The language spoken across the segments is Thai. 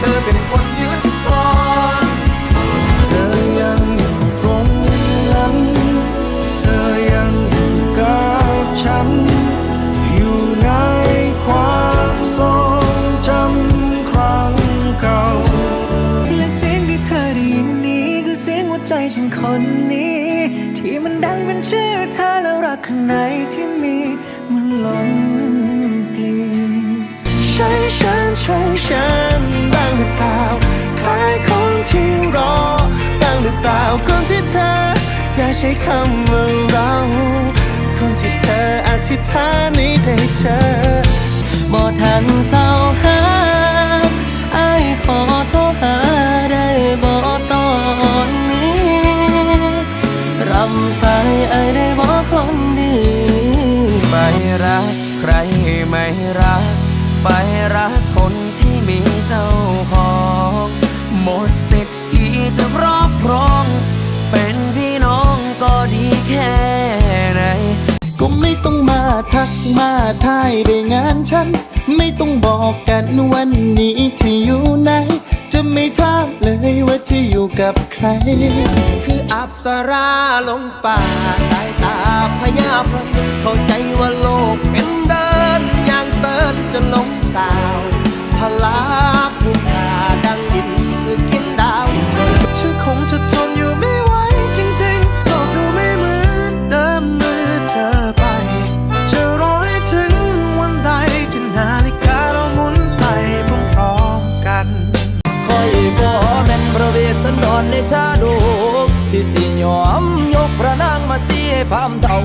เธอเป็นคนยืนครอนเธอยังอยู่ตรงนั้น เธอยังอยู่กับฉัน อยู่ในความทรงจำครั้งเก่า และเสียงที่เธอได้ยินนี้ก็เสียงหัวใจฉันคนนี้ ที่มันดังเป็นชื่อเธอแล้วรักข้างในที่มีมันล้น shine, shine, shine, shine. รือเปล่าคล้ายคนที่รอบ้างหรือเปล่าคนที่เธอ อย่าใช้คำว่าเรา คนที่เธออธิษฐานให้ได้เจอบ่ทันเศร้าหาไอ้ขอโทรหาได้บ่ตอนนี้รำสายไอ้ได้บ่คนดี ไม่รักใครไม่รัก ไปรักคนที่มีเจ้าของ หมดสิทธิ์ที่จะครอบครอง เป็นพี่น้องก็ดีแค่ไหน ก็ไม่ต้องมาทักมาทายได้งานฉัน ไม่ต้องบอกกันวันนี้ที่อยู่ไหน จะไม่ถามเลยว่าที่อยู่กับใคร คืออับสราลงป่าสายตาพยาพระเข้า นหลงสาวพลาผู้ขาดังดินคือกินดาวฉันคงจะทนอยู่ไม่ไหวจริงๆโลกดูไม่เหมือนเดิมเมื่อเธอไป จะรอให้ถึงวันใดที่นาฬิกาเราหมุนไปพร้อมๆกันคอยบ่แม่นพระเวสสันดรในชาดกที่สิยอมยกพระนางมาเสียพามเท่า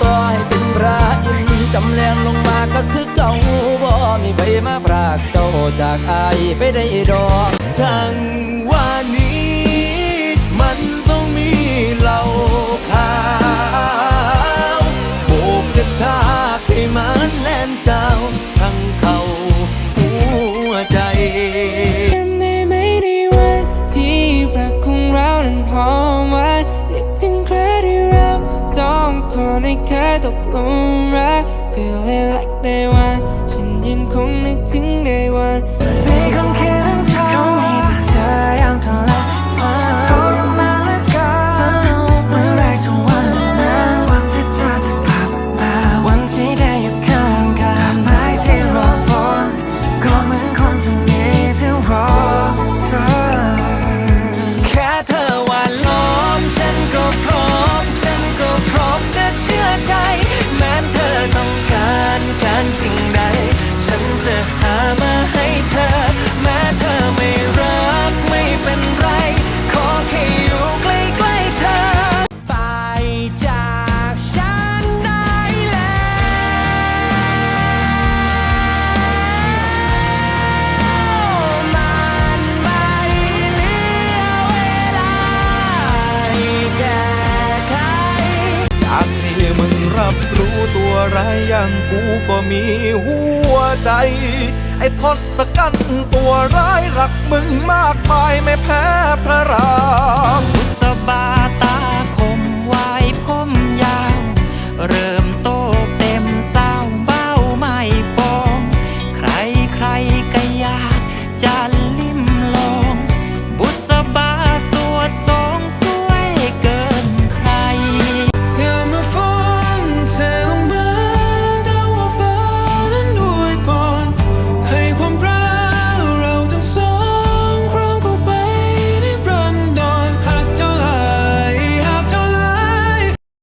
ต่อให้เป็นพระอินทร์จำแรงลงมาก็คือเก่า มีใครมาพรากเจ้าจากอายไปได้ดอกจังว่านี้ มันต้องมีเหล่าขาวโบกกระชากให้มันแล่นเจ้าทั้งเขาหัวใจจำได้ไหมในวันที่รักของเรานั้นหอมหวานนึกถึงคราที่เราสองคนได้เคยตกหลุมรัก Feel it like day one ฉันยัง คงนึกถึง day one ในคำคืนเธอเขามีแต่เธออย่างทะเลฟ้าทรมานเหลือเกินเมื่อไรจะวันนั้นวันที่เธอจะกลับมาวันที่ได้ รับรู้ตัวไรายอย่างกูก็มีหัวใจ ไอ้ทศกัณฐ์ตัวร้ายรักมึงมากมายไม่แพ้พระรามสบ